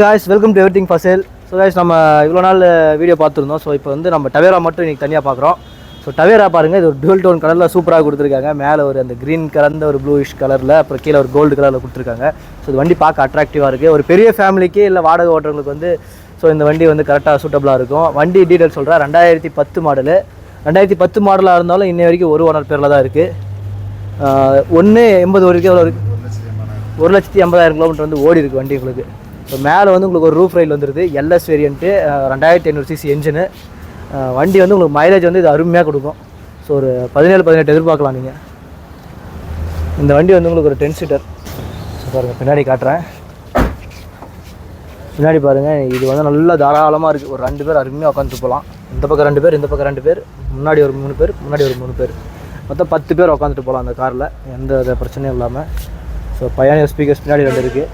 Guys welcome to everything for sale so guys நம்ம இவ்வளோ நாள் வீடியோ பார்த்துருந்தோம். ஸோ இப்போ வந்து நம்ம டவேரா மட்டும் இன்றைக்கி தனியாக பார்க்குறோம். ஸோ டவேரா பாருங்கள் இது ஒரு டுவெல் டோன் கலரில் சூப்பராக கொடுத்துருக்காங்க. மேலே ஒரு அந்த க்ரீன் கலர்ந்த ஒரு ப்ளூயிஷ் கலரில் அப்புறம் கீழே ஒரு கோல்டு கலரில் கொடுத்துருக்காங்க. ஸோ இது வண்டி பார்க்க அட்ராக்டிவாக இருக்குது ஒரு பெரிய ஃபேமிலிக்கு இல்லை வாடகை ஓட்டுறவங்களுக்கு வந்து ஸோ இந்த வண்டி வந்து கரெக்டாக சூட்டபுளாக இருக்கும். வண்டி டீட்டெயில் சொல்கிறேன் ரெண்டாயிரத்தி பத்து மாடலு ரெண்டாயிரத்தி பத்து மாடலாக இருந்தாலும் இன்னை வரைக்கும் ஒரு ஓனர் பேரில் தான் இருக்குது ஒன்று எண்பது வரைக்கும் எவ்வளோ இருக்குது ஒரு லட்சத்தி ஐம்பதாயிரம் கிலோமீட்டர் வந்து ஓடி இருக்குது வண்டி உங்களுக்கு. மேலே வந்து உங்களுக்கு ஒரு ரூஃப் ரைல் வந்துருது எல்எஸ் வேரியண்ட்டு ரெண்டாயிரத்தி ஐநூறு சிசி என்ஜினு வண்டி வந்து உங்களுக்கு மைலேஜ் வந்து இது அருமையாக கொடுக்கும். ஸோ ஒரு பதினேழு பதினெட்டு எதிர்பார்க்கலாம் நீங்கள் இந்த வண்டி வந்து உங்களுக்கு ஒரு டென் சீட்டர் ஸோ பாருங்கள் பின்னாடி காட்டுறேன். பின்னாடி பாருங்கள் இது வந்து நல்லா தாராளமாக இருக்குது ஒரு ரெண்டு பேர் அருமையாக உட்காந்துட்டு போகலாம். இந்த பக்கம் ரெண்டு பேர் இந்த பக்கம் ரெண்டு பேர் முன்னாடி ஒரு மூணு பேர் முன்னாடி ஒரு மூணு பேர். மொத்தம் பத்து பேர் உட்காந்துட்டு போகலாம் அந்த காரில் எந்த வித பிரச்சனையும் இல்லாமல் ஸோ பையானியர் ஸ்பீக்கர்ஸ் பின்னாடி ரெண்டு இருக்குது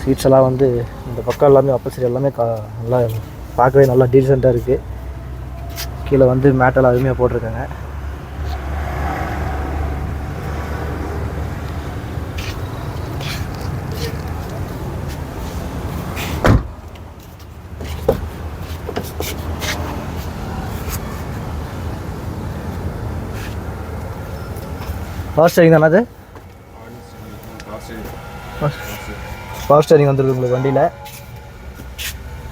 சீட்ஸ் எல்லாம் வந்து இந்த பக்கம் எல்லாமே அப்போசிட் எல்லாமே கா நல்லா பார்க்கவே நல்லா டீசெண்டாக இருக்குது கீழே வந்து மேட்டெல்லாம் அருமையாக போட்டிருக்காங்க. பவர் ஸ்டேரிங் தானே அது? பவர் ஸ்டேரிங் வந்துருக்கு உங்களுக்கு வண்டியில்.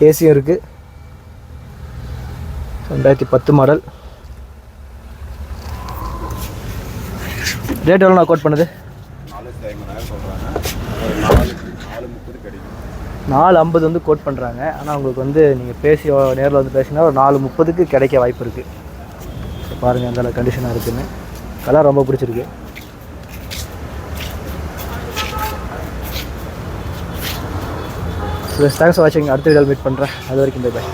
ஏசியும் இருக்குது ரெண்டாயிரத்தி பத்து மாடல் ரேட் எவ்வளோ நான் கோட் பண்ணுது? நாலு ஐம்பது வந்து கோட் பண்ணுறாங்க ஆனால் உங்களுக்கு வந்து நீங்கள் பேசி நேரில் வந்து பேசினா ஒரு நாலு முப்பதுக்கு கிடைக்க வாய்ப்பு இருக்குது பாருங்கள் அந்த கண்டிஷனாக இருக்குதுன்னு கலர் ரொம்ப பிடிச்சிருக்கு. தேங்க்ஸ் ஃபார் வாட்சிங் அடுத்த வீடியோவில் மீட் பண்ணுறேன் அது வரைக்கும் பை பை